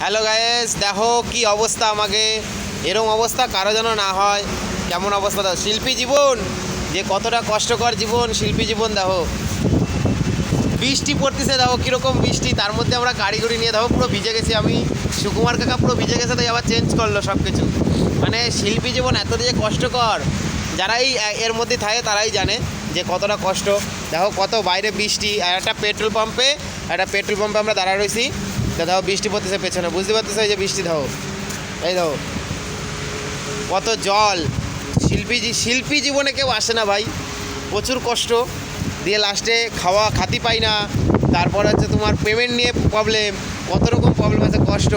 Hello guys, দেখো কি অবস্থা আমাকে। এরম অবস্থা কারও যেন না হয়। কেমন অবস্থা? দেখো, শিল্পী জীবন, যে কতটা কষ্টকর জীবন, শিল্পী জীবন, দেখো। বৃষ্টি পড়তেছে, দেখো কীরকম বৃষ্টি। তার মধ্যে আমরা গুড়ি নিয়ে, দেখো, পুরো ভিজে গেছি আমি। সুকুমার কাকা পুরো ভিজে গেছে, তাই আবার চেঞ্জ করল সব কিছু মানে শিল্পী জীবন এত যে কষ্টকর, যারাই এর মধ্যে থাকে, তারাই জানে যে কতটা কষ্ট। দেখো, কত বাইরে বৃষ্টি, আর একটা পেট্রোল পাম্পে, একটা পেট্রোল পাম্পে আমরা দাঁড়া রয়েছি। দেখো বৃষ্টি পড়তেছে পেছনে। বুঝতে পারতেছে এই যে বৃষ্টি দেখো এই দাও। কত জল। শিল্পী শিল্পী জীবনে কেউ আসে না ভাই। প্রচুর কষ্ট। দিয়ে লাস্টে খাওয়া খাতি পাই না। তারপর হচ্ছে তোমার পেমেন্ট নিয়ে প্রবলেম কত রকম প্রবলেম আছে, কষ্ট।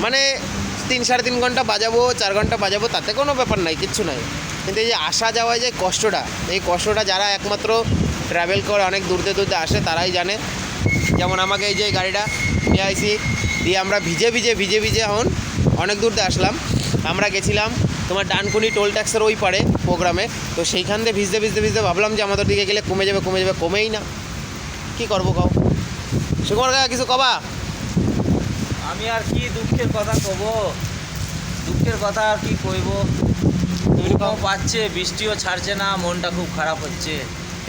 মানে তিন সাড়ে তিন ঘণ্টা বাজাবো, চার ঘণ্টা বাজাবো, তাতে কোনো ব্যাপার নাই, কিচ্ছু নাই। কিন্তু এই যে আসা যাওয়ায় যে কষ্টটা, এই কষ্টটা যারা একমাত্র ট্রাভেল করে, অনেক দূরতে দূরতে আসে, তারাই জানে। যেমন আমাকে এই যে গাড়িটা নিয়ে আইসি দিয়ে আমরা ভিজে ভিজে ভিজে ভিজে এখন অনেক দূরতে আসলাম। আমরা গেছিলাম তোমার ডানকুনি টোল ট্যাক্সের ওই পারে প্রোগ্রামে। তো সেইখান দিয়ে ভিজতে ভিজতে ভিজতে ভাবলাম যে আমাদের দিকে গেলে কমে যাবে কমে যাবে কমেই না। কি করব কাউ? সুকুমার কাকা কিছু কবা? আমি আর কি দুঃখের কথা কব? দুঃখের কথা আর কি কইব? ভূমিকম্প পাচ্ছে বৃষ্টিও ছাড়ছে না মনটা খুব খারাপ হচ্ছে।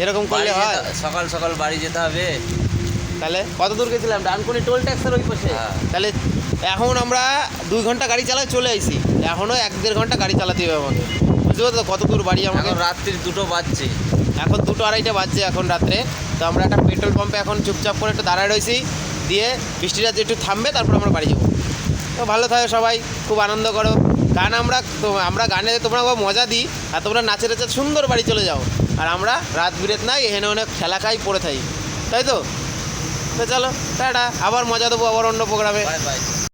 এরকম করলে হয়? সকাল সকাল বাড়ি যেতে হবে। তাহলে কত দূর গেছিলাম? ডানকুনি টোল ট্যাক্সের ওই পাশে। হ্যাঁ। তাহলে এখন আমরা দুই ঘণ্টা গাড়ি চালাই চলে আইছি। এখনও এক দেড় ঘণ্টা গাড়ি চালাতে হবে আমাকে। বুঝতে পারছ কত দূর বাড়ি আমাকে? রাত্রির দুটো বাজছে। এখন দুটো আড়াইটা বাজছে এখন রাত্রে। তো আমরা একটা পেট্রোল পাম্পে এখন চুপচাপ করে একটু দাঁড়ায় রয়েছি। দিয়ে বৃষ্টিটা যে একটু থামবে তারপর আমরা বাড়ি যাব। তো ভালো থাকো সবাই খুব আনন্দ করো। গান আমরা তো আমরা গানে তোমরা খুব মজা দিই। আর তোমরা নাচে নাচে সুন্দর বাড়ি চলে যাও। আর আমরা রাত বিরেত নাই এখানে অনেক খেলা খাই পড়ে থাকি তাই তো? তো চলো টাটা। আবার মজা দেবো আবার অন্য প্রোগ্রামে।